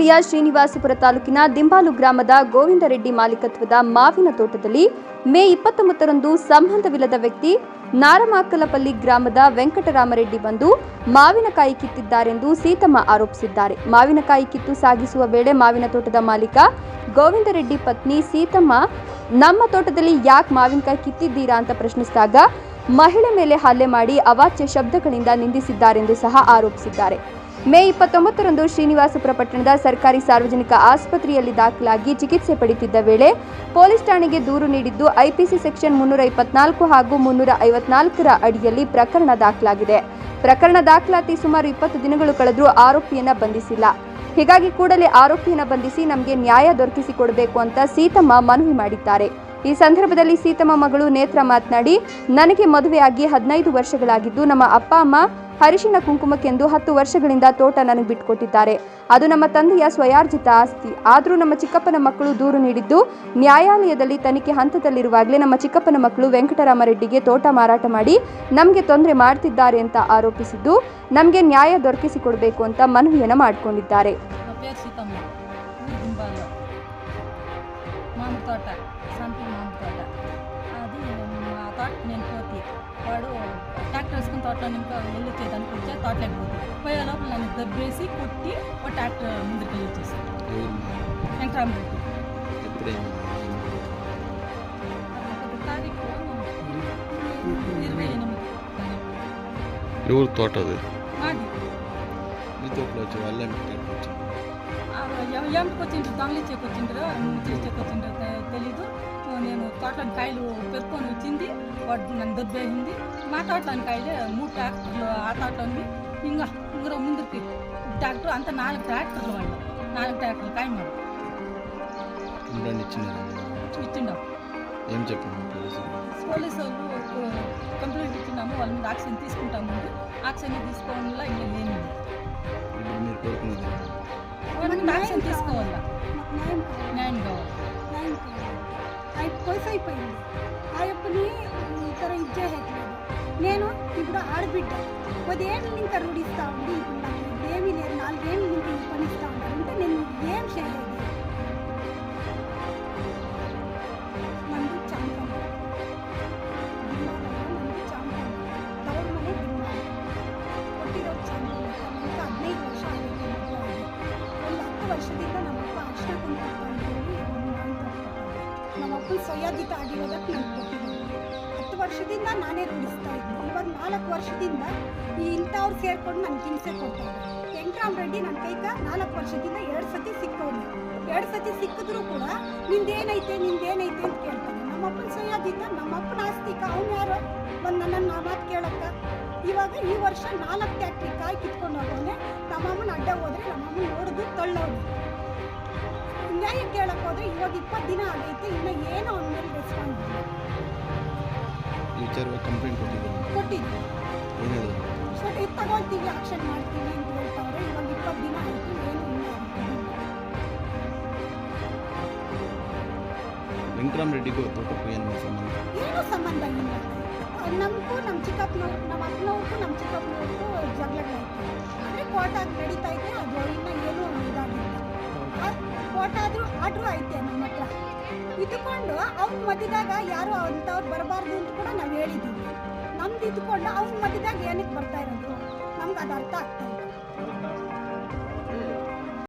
ಜಿಲ್ಲೆಯ ಶ್ರೀನಿವಾಸಪುರ ತಾಲೂಕಿನ ದಿಂಬಾಲು ಗ್ರಾಮದ ಗೋವಿಂದರೆಡ್ಡಿ ಮಾಲೀಕತ್ವದ ಮಾವಿನ ತೋಟದಲ್ಲಿ ಮೇ ಇಪ್ಪತ್ತೊಂಬತ್ತರಂದು ಸಂಬಂಧವಿಲ್ಲದ ವ್ಯಕ್ತಿ ನಾರಮಾಕಲಪಲ್ಲಿ ಗ್ರಾಮದ ವೆಂಕಟರಾಮರೆಡ್ಡಿ ಬಂದು ಮಾವಿನಕಾಯಿ ಕಿತ್ತಿದ್ದಾರೆಂದು ಸೀತಮ್ಮ ಆರೋಪಿಸಿದ್ದಾರೆ. ಮಾವಿನಕಾಯಿ ಕಿತ್ತು ಸಾಗಿಸುವ ವೇಳೆ ಮಾವಿನ ತೋಟದ ಮಾಲೀಕ ಗೋವಿಂದರೆಡ್ಡಿ ಪತ್ನಿ ಸೀತಮ್ಮ, ನಮ್ಮ ತೋಟದಲ್ಲಿ ಯಾಕೆ ಮಾವಿನಕಾಯಿ ಕಿತ್ತಿದ್ದೀರಾ ಅಂತ ಪ್ರಶ್ನಿಸಿದಾಗ ಮಹಿಳೆ ಮೇಲೆ ಹಲ್ಲೆ ಮಾಡಿ ಅವಾಚ್ಯ ಶಬ್ದಗಳಿಂದ ನಿಂದಿಸಿದ್ದಾರೆಂದು ಸಹ ಆರೋಪಿಸಿದ್ದಾರೆ. ಮೇ ಇಪ್ಪತ್ತೊಂಬತ್ತರಂದು ಶ್ರೀನಿವಾಸಪುರ ಪಟ್ಟಣದ ಸರ್ಕಾರಿ ಸಾರ್ವಜನಿಕ ಆಸ್ಪತ್ರೆಯಲ್ಲಿ ದಾಖಲಾಗಿ ಚಿಕಿತ್ಸೆ ಪಡೆಯುತ್ತಿದ್ದ ವೇಳೆ ಪೊಲೀಸ್ ಠಾಣೆಗೆ ದೂರು ನೀಡಿದ್ದು ಐಪಿಸಿ ಸೆಕ್ಷನ್ ಮುನ್ನೂರ ಇಪ್ಪತ್ನಾಲ್ಕು ಹಾಗೂ ಮುನ್ನೂರ ಐವತ್ನಾಲ್ಕರ ಅಡಿಯಲ್ಲಿ ಪ್ರಕರಣ ದಾಖಲಾಗಿದೆ. ಪ್ರಕರಣ ದಾಖಲಾತಿ ಸುಮಾರು ಇಪ್ಪತ್ತು ದಿನಗಳು ಕಳೆದರೂ ಆರೋಪಿಯನ್ನ ಬಂಧಿಸಿಲ್ಲ. ಹೀಗಾಗಿ ಕೂಡಲೇ ಆರೋಪಿಯನ್ನ ಬಂಧಿಸಿ ನಮಗೆ ನ್ಯಾಯ ದೊರಕಿಸಿಕೊಡಬೇಕು ಅಂತ ಸೀತಮ್ಮ ಮನವಿ ಮಾಡಿದ್ದಾರೆ. ಈ ಸಂದರ್ಭದಲ್ಲಿ ಸೀತಮ್ಮ ಮಗಳು ನೇತ್ರ ಮಾತನಾಡಿ, ನನಗೆ ಮದುವೆಯಾಗಿ ಹದಿನೈದು ವರ್ಷಗಳಾಗಿದ್ದು, ನಮ್ಮ ಅಪ್ಪ, ಅಮ್ಮ ಹರಿಶಿನ ಕುಂಕುಮಕ್ಕೆಂದು ಹತ್ತು ವರ್ಷಗಳಿಂದ ತೋಟ ನನಗೆ ಬಿಟ್ಟುಕೊಟ್ಟಿದ್ದಾರೆ. ಅದು ನಮ್ಮ ತಂದೆಯ ಸ್ವಯಾರ್ಜಿತ ಆಸ್ತಿ. ಆದರೂ ನಮ್ಮ ಚಿಕ್ಕಪ್ಪನ ಮಕ್ಕಳು ದೂರು ನೀಡಿದ್ದು, ನ್ಯಾಯಾಲಯದಲ್ಲಿ ತನಿಖೆ ಹಂತದಲ್ಲಿರುವಾಗಲೇ ನಮ್ಮ ಚಿಕ್ಕಪ್ಪನ ಮಕ್ಕಳು ವೆಂಕಟರಾಮರೆಡ್ಡಿಗೆ ತೋಟ ಮಾರಾಟ ಮಾಡಿ ನಮಗೆ ತೊಂದರೆ ಮಾಡ್ತಿದ್ದಾರೆ ಅಂತ ಆರೋಪಿಸಿದ್ದು, ನಮಗೆ ನ್ಯಾಯ ದೊರಕಿಸಿಕೊಡಬೇಕು ಅಂತ ಮನವಿಯನ್ನು ಮಾಡಿಕೊಂಡಿದ್ದಾರೆ. మామిడి తోట సంపి మామిడి తోట అది ఆ తోట నేను పోతే. వాడు ట్రాక్టర్ వేసుకుని తోటలో ఇంకా వెళ్ళొచ్చేదానికి వచ్చే తోటలోకి పోతే. పోయే లోపల నన్ను దబ్బేసి కొట్టి ఒక ట్రాక్టర్ ముందుకు వెళ్ళి వచ్చేసాడు. వెంకరామరెడ్డి ఎప్పుడైంది? ఒక తారీఖు ఇరవై ఎనిమిది. తారీఖు ఎవరు తోట అది మాది. మీ తోటలో వచ్చి వాళ్ళే మీకు వచ్చి ఏమిటికి వచ్చిండ్రు దొంగలిచ్చేకి వచ్చిండ్రు ముచ్చిచ్చేకి వచ్చిండ్రు తెలీదు. నేను తోటలోని కాయలు పెరుకొని వచ్చింది వాడు నన్ను దొబ్బేసింది. మా తోటలోని కాయలే మూడు ట్రాక్టర్లు ఆ తోటలోని ఇంకా ఇంకా ముందుకి ట్రాక్టర్ అంత నాలుగు ట్రాక్టర్లు వాళ్ళు. నాలుగు ట్రాక్టర్లు కాయ ఇచ్చిండాం ఏం పోలీసు? వాళ్ళు కంప్లైంట్ ఇచ్చినాము వాళ్ళ మీద యాక్షన్ తీసుకుంటాము యాక్షన్ తీసుకోవడం వల్ల ఇంకా వరకు వ్యాక్సిన్ తీసుకోవాలా నైన్ నైన్ అది కొలిసి అయిపోయింది. ఆ యొక్కని ఇతర ఇది చేయట్లేదు నేను ఇప్పుడు ఆడబిడ్డ. కొద్ది ఏళ్ళ ఇంకా రూఢిస్తూ ఉంది ఇప్పుడు ವರ್ಷದಿಂದ ನಮ್ಮಪ್ಪ ಅಷ್ಟ ನಮ್ಮಪ್ಪನ ಸ್ವಯಾಧಿತ ಆಗಿರೋದಕ್ಕೆ ನನಗೆ ಹತ್ತು ವರ್ಷದಿಂದ ನಾನೇ ರೂಢಿಸ್ತಾ ಇದ್ದೆ. ಇವಾಗ ನಾಲ್ಕು ವರ್ಷದಿಂದ ಈ ಇಂಥವ್ರು ಸೇರ್ಕೊಂಡು ನನಗೆ ಹಿಂಸೆ ಕೊಡ್ತಾರೆ ವೆಂಕಟರಾಮ್ ರೆಡ್ಡಿ ನನ್ನ ಕೈಗ ನಾಲ್ಕು ವರ್ಷದಿಂದ ಎರಡು ಸತಿ ಸಿಕ್ಕೋದು ಎರಡು ಸತಿ ಸಿಕ್ಕಿದ್ರು ಕೂಡ ನಿಂದೇನೈತೆ ನಿಂದೇನೈತೆ ಅಂತ ಕೇಳ್ತಾನೆ. ನಮ್ಮಪ್ಪನ ಸ್ವಯಾಧಿತ ನಮ್ಮಪ್ಪನ ಆಸ್ತಿಕ ಅವ್ನು ಯಾರು? ಬಂದು ನನ್ನನ್ನು ಮಾತು ಕೇಳಕ್ಕ ಇವಾಗ ಈ ವರ್ಷ ನಾಲ್ಕು ಟ್ಯಾಕ್ಟ್ರಿ ಕಾಯಿ ಕಿತ್ಕೊಂಡು ಹೋಗೋನೆ. ನಮ್ಮಮ್ಮನ ಅಡ್ಡ ಹೋದ್ರೆ ತಳ್ಳೋದು ನ್ಯಾಯ ಕೇಳಕ್ ಹೋದ್ರೆ ಇವಾಗ ಇಪ್ಪತ್ತು ದಿನ ಆಗೈತೆ ಇನ್ನು ಏನು ಅವ್ನ ಮೇಲೆ ರೆಸ್ಪಾನ್ಸ್ ವಿಚಾರವಾಗಿ ಕಂಪ್ಲೇಂಟ್ ಕೊಟ್ಟಿದ್ದೀನಿ ಕೊಟ್ಟಿದ್ವಿ ಏನು ಹೇಳಿದ್ರು ಬಟ್ ಇದು ತಗೊಳ್ತೀವಿ ಆಕ್ಷನ್ ಮಾಡ್ತೀವಿ ಅಂತ ಹೇಳ್ತಾವ್ರೆ ಇವಾಗ ಇಪ್ಪತ್ತು ದಿನ ಆಯಿತು ಏನು ಆಗ್ತಿಲ್ಲ. ವೆಂಕಟರಾಮ್ ರೆಡ್ಡಿಗೂ ತೋಟಕ್ಕೂ ಏನು ಸಂಬಂಧ? ಏನೂ ಸಂಬಂಧ ಇಲ್ಲ. ನಮಗೂ ನಮ್ಮ ಚಿಕ್ಕಪ್ಪನವ್ರು ನಮ್ಮ ಅಪ್ಪನವ್ರಿಗೂ ನಮ್ಮ ಚಿಕ್ಕಪ್ಪನವ್ರಿಗೂ ಜಗಳಗಳೈತೆ ಅಂದರೆ ಕೋರ್ಟಾಗಿ ನಡೀತಾ ಇದೆ ಅದು ಇನ್ನೂ ಏನೂ ಇದಾಗಿಲ್ಲ. ಕೋರ್ಟ್ ಆದರೂ ಐತೆ ನಮ್ಮ ಹತ್ರ. ಇದ್ಕೊಂಡು ಅವ್ನ ಮಧ್ಯದಾಗ ಯಾರು ಅಂಥವ್ರು ಬರಬಾರ್ದು ಅಂತ ಕೂಡ ನಾವು ಹೇಳಿದ್ದೀವಿ ನಮ್ದು ಇದ್ಕೊಂಡು ಅವ್ನ ಮಧ್ಯದಾಗ ಏನಕ್ಕೆ ಬರ್ತಾ ಇರೋದು? ನಮ್ಗೆ ಅದು ಅರ್ಥ ಆಗ್ತಾ